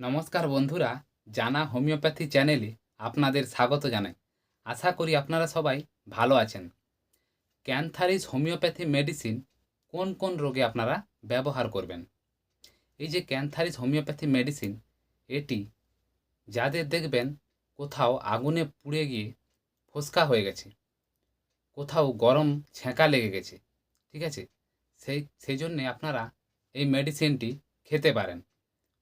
নমস্কার বন্ধুরা, জানা হোমিওপ্যাথি চ্যানেলে আপনাদের স্বাগত জানাই। আশা করি আপনারা সবাই ভালো আছেন। ক্যান্থারিস হোমিওপ্যাথি মেডিসিন কোন কোন রোগে আপনারা ব্যবহার করবেন? এই যে ক্যান্থারিস হোমিওপ্যাথি মেডিসিন, এটি যাদের দেখবেন কোথাও আগুনে পুড়ে গিয়ে ফোসকা হয়ে গেছে, কোথাও গরম ছ্যাঁকা লেগে গেছে, ঠিক আছে? সেই সেই জন্যে আপনারা এই মেডিসিনটি খেতে পারেন।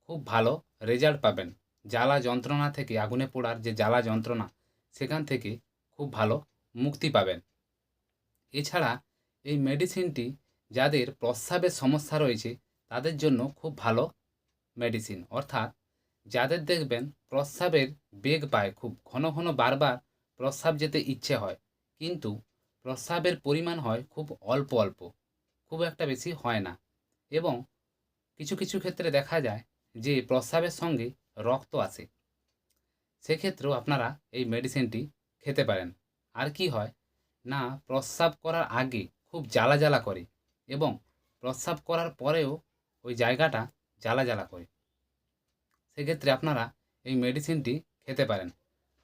খুব ভালো রেজাল্ট পাবেন। জ্বালা যন্ত্রণা থেকে, আগুনে পোড়ার যে জ্বালা যন্ত্রণা, সেখান থেকে খুব ভালো মুক্তি পাবেন। এছাড়া এই মেডিসিনটি যাদের প্রস্রাবের সমস্যা রয়েছে, তাদের জন্য খুব ভালো মেডিসিন অর্থাৎ যাদের দেখবেন প্রস্রাবের বেগ পায় খুব, ঘন ঘন বারবার প্রস্রাব যেতে ইচ্ছে হয়, কিন্তু প্রস্রাবের পরিমাণ হয় খুব অল্প অল্প, খুব একটা বেশি হয় না। এবং কিছু কিছু ক্ষেত্রে দেখা যায় যে প্রস্রাবের সঙ্গে রক্ত আসে সেক্ষেত্রেও আপনারা এই মেডিসিনটি খেতে পারেন। আর কি হয়? না, প্রস্রাব করার আগে খুব জ্বালা জ্বালা করে এবং প্রস্রাব করার পরেও ওই জায়গাটা জ্বালা জ্বালা করে। সেক্ষেত্রে আপনারা এই মেডিসিনটি খেতে পারেন।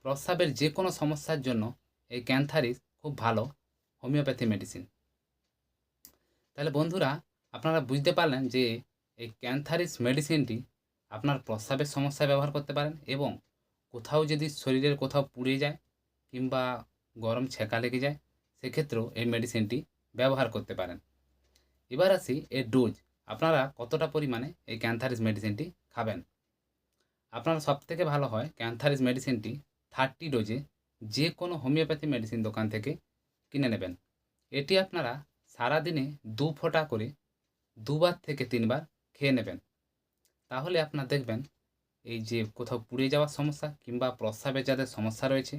প্রস্রাবের যে কোনো সমস্যার জন্য এই ক্যান্থারিস খুব ভালো হোমিওপ্যাথি মেডিসিন তাহলে বন্ধুরা, আপনারা বুঝতে পারলেন যে এই ক্যান্থারিস মেডিসিনটি আপনার প্রস্রাবের সমস্যায় ব্যবহার করতে পারেন এবং কোথাও যদি শরীরের কোথাও পুড়ে যায় কিংবা গরম ছেঁকা লেগে যায়, সেক্ষেত্রেও এই মেডিসিনটি ব্যবহার করতে পারেন। এবার আসি এর ডোজ আপনারা কতটা পরিমাণে এই ক্যান্থারিস মেডিসিনটি খাবেন? আপনারা সবথেকে ভালো হয় ক্যান্থারিস মেডিসিনটি থার্টি ডোজে যে কোনো হোমিওপ্যাথি মেডিসিন দোকান থেকে কিনে নেবেন। এটি আপনারা সারাদিনে দু ফোঁটা করে দুবার থেকে তিনবার খেয়ে নেবেন। তাহলে আপনার দেখবেন, এই যে কোথাও পুড়ে যাওয়ার সমস্যা কিংবা প্রস্রাবের যাদের সমস্যা রয়েছে,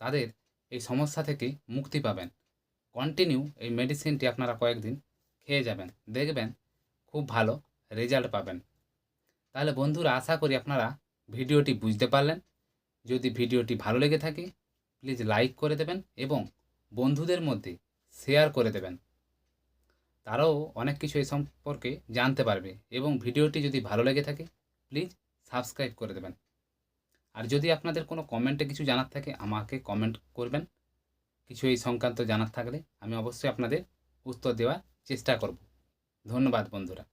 তাদের এই সমস্যা থেকে মুক্তি পাবেন। কন্টিনিউ এই মেডিসিনটি আপনারা কয়েকদিন খেয়ে যাবেন। দেখবেন খুব ভালো রেজাল্ট পাবেন। তাহলে বন্ধুরা, আশা করি আপনারা ভিডিওটি বুঝতে পারলেন। যদি ভিডিওটি ভালো লেগে থাকে প্লিজ লাইক করে দেবেন এবং বন্ধুদের মধ্যে শেয়ার করে দেবেন। তারাও অনেক কিছু এ সম্পর্কে জানতে পারবে এবং ভিডিওটি যদি ভালো লেগে থাকে প্লিজ সাবস্ক্রাইব করে দেবেন। আর যদি আপনাদের কোনো কমেন্টে কিছু জানার থাকে, আমাকে কমেন্ট করবেন। কিছু এই সংক্রান্ত জানার থাকলে আমি অবশ্যই আপনাদের উত্তর দেওয়ার চেষ্টা করব। ধন্যবাদ, বন্ধুরা।